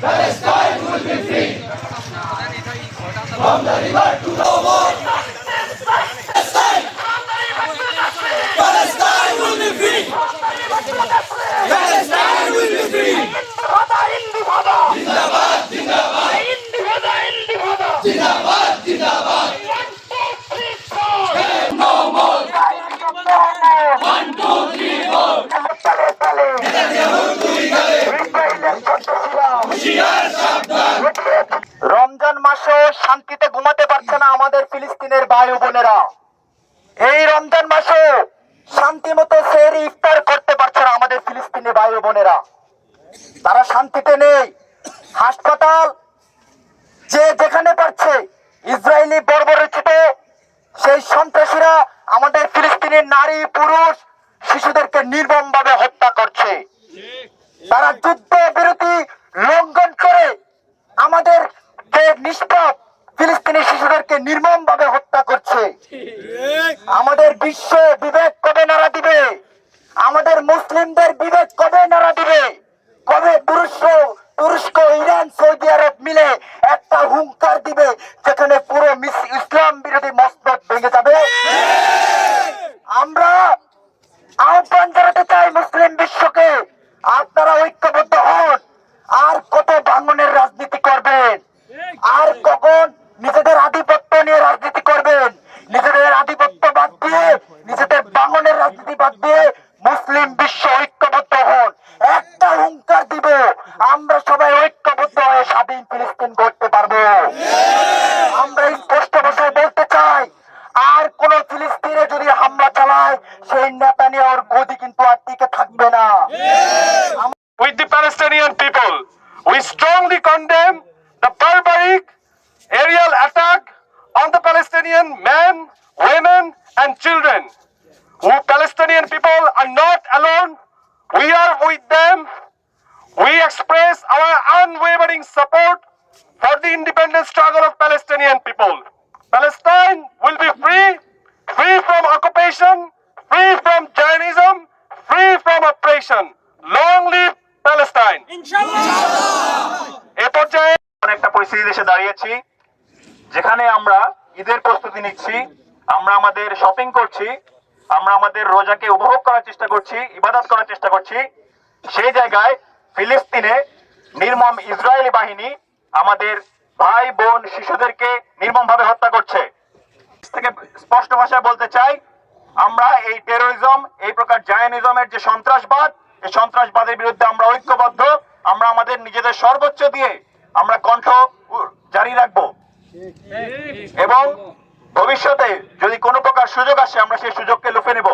Palestine will be free. From the river to মাসে শান্তিতে ঘুমাতে পারছে না আমাদের ফিলিস্তিনের ভাই বোনেরা। এই রমজান মাসে শান্তি মতো সেহরি ইফতার করতে পারছে না আমাদের ফিলিস্তিনি ভাই বোনেরা। তারা শান্তিতে নেই। হাসপাতাল যে যেখানে পারছে, ইসরায়েলি বর্বরচিত সেই সন্ত্রাসীরা আমাদের ফিলিস্তিনের নারী, পুরুষ, শিশুদেরকে নির্মম ভাবে হত্যা করছে। তারা যুদ্ধ বিরতি লঙ্ঘন করে আমাদের যে নিষ্পাপ ফিলিস্তিনি শিশুদেরকে নির্মম ভাবে হত্যা করছে। আমাদের বিশ্ব বিবেক কবে নাড়া দিবে? আমাদের মুসলিমদের বিবেক কবে নাড়া দিবে? কবে তুরস্ক তুরস্ক, ইরান, সৌদি আরব মিলে একটা হুঙ্কার দিবে যেখানে পুরো ইসলাম বিরোধী মসনদ ভেঙে যাবে? আমরা আহ্বান জানাতে চাই মুসলিম বিশ্বকে, আপনারা ঐক্যবদ্ধ হন। আর কত ভাঙনের রাজনীতি করবেন আর কখন নিজেদের আধিপত্য নিয়ে রাজনীতি করবেন নিজেদের আধিপত্য বাদ দিয়ে নিজেদের ভাঙনের রাজনীতি বাদ দিয়ে মুসলিম বিশ্ব ঐক্যবদ্ধ হন। একটা হুঙ্কার দিব আমরা সবাই ঐক্যবদ্ধ হয়ে স্বাধীন ফিলিস্তিন করতে পারব। আমরা স্পষ্ট ভাষায় বলতে চাই আর কোন ফিলিস্তিনে যদি হামলা চালায় সেই নেতানিয়াহুর গদি কিন্তু আর টিকে থাকবে না। With the Palestinian people we strongly condemn the barbaric aerial attack on the Palestinian men, women, and children. Who Palestinian people are not alone. We are with them. We express our unwavering support for the independent struggle of Palestinian people. Palestine will be free, free from occupation, free from Zionism, free from oppression. Long live Palestine! এ পর্যায়ে একটা পরিস্থিতি দেশে দাঁড়িয়েছি যেখানে আমরা ঈদের প্রস্তুতি নিচ্ছি আমরা আমাদের শপিং করছি আমরা আমাদের রোজাকে উপভোগ করার চেষ্টা করছি ইবাদত করার চেষ্টা করছি। সেই জায়গায় ফিলিস্তিনে নির্মম ইসরায়েলি বাহিনী আমাদের ভাই বোন শিশুদেরকে নির্মমভাবে হত্যা করছে। থেকে স্পষ্ট ভাষায় বলতে চাই আমরা এই টেরোরিজম এই প্রকার জায়নিজমের যে সন্ত্রাসবাদ এই সন্ত্রাসবাদের বিরুদ্ধে আমরা ঐক্যবদ্ধ আমরা আমাদের নিজেদের সর্বোচ্চ দিয়ে আমরা কণ্ঠ জারি রাখব। এবং ভবিষ্যতে যদি কোনো প্রকার সুযোগ আসে আমরা সেই সুযোগকে লুফে নেব।